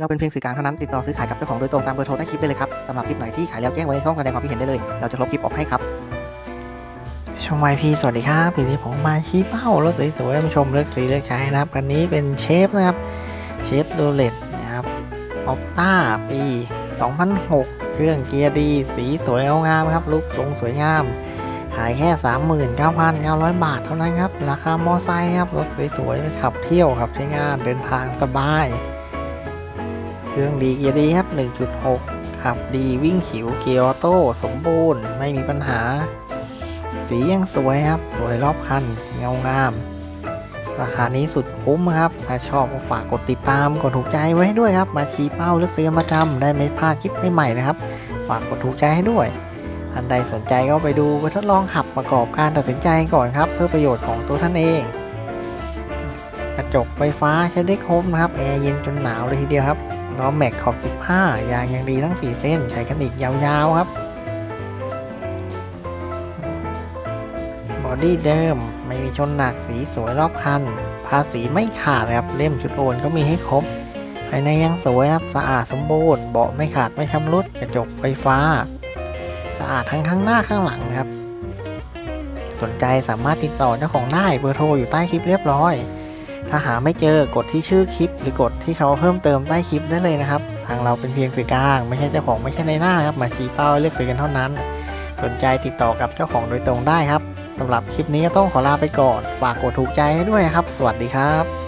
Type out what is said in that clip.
เราเป็นเพียงสื่อกลางเท่านั้นติดต่อซื้อขายกับเจ้าของโดยตรงตามเบอร์โทรใต้คลิปได้เลยครับสำหรับคลิปไหนที่ขายแล้วแจ้งไว้ในช่องแสดงความคิดเห็นได้เลย เราจะลบคลิปออกให้ครับ ช่องวายพีสวัสดีครับปีนี้ผมมาชี้เป้ารถสวยๆมาชมเลือกสีเลือกใช้นะครับคันนี้เป็นเชฟนะครับเชฟโดเลตนะครับออปต้าปี 2006 เครื่องเกียร์ดี สีสวยงามครับลุกทรงสวยงามขายแค่ 39,900 บาทเท่านั้นครับ ราคา มอไซค์ครับ รถสวยๆไปขับเที่ยวขับใช้งานเดินทางสบาย เครื่องดีเกียร์ดีครับ 1.6 ขับดีวิ่งฉิวเกียร์ออโต้สมบูรณ์ไม่มีปัญหา สียังสวยครับ สวยรอบคันเงางาม ราคานี้สุดคุ้มครับ ถ้าชอบก็ฝากกดติดตาม กดถูกใจไว้ด้วยครับ มาชี้เป้าเลือกซื้อประจำได้ไม่พลาดคลิปใหม่ๆนะครับ ฝากกดถูกใจให้ด้วยท่านใดสนใจก็ไปดูไปทดลองขับประกอบการตัดสินใจก่อนครับ เพื่อประโยชน์ของตัวท่านเอง กระจกไฟฟ้าใช้ได้ครบนะครับแอร์เย็นจนหนาวเลยทีเดียวครับ ล้อแม็กขอบ 15 ยางยังดีทั้ง 4 เส้น ใช้กันอีกยาวๆครับ บอดี้เดิมไม่มีชนหนักสีสวยรอบคัน ภาษีไม่ขาดครับ เล่มชุดโอนก็มีให้ครบ ภายในยังสวยครับ สะอาดสมบูรณ์ เบาะไม่ขาดไม่ชำรุด กระจกไฟฟ้า สะอาดทั้งข้างหน้าข้างหลังครับ สนใจสามารถติดต่อเจ้าของได้เบอร์โทรอยู่ใต้คลิปเรียบร้อย ถ้าหาไม่เจอกดที่ชื่อคลิป หรือกดที่เขาเพิ่มเติมใต้คลิปได้เลยนะครับ ทางเราเป็นเพียงสื่อกลาง ไม่ใช่เจ้าของไม่ใช่ในหน้านะครับ มาชี้เป้าเลือกซื้อกันเท่านั้น สนใจติดต่อกับเจ้าของโดยตรงได้ครับสำหรับคลิปนี้ก็ต้องขอลาไปก่อน ฝากกดถูกใจให้ด้วยนะครับ สวัสดีครับ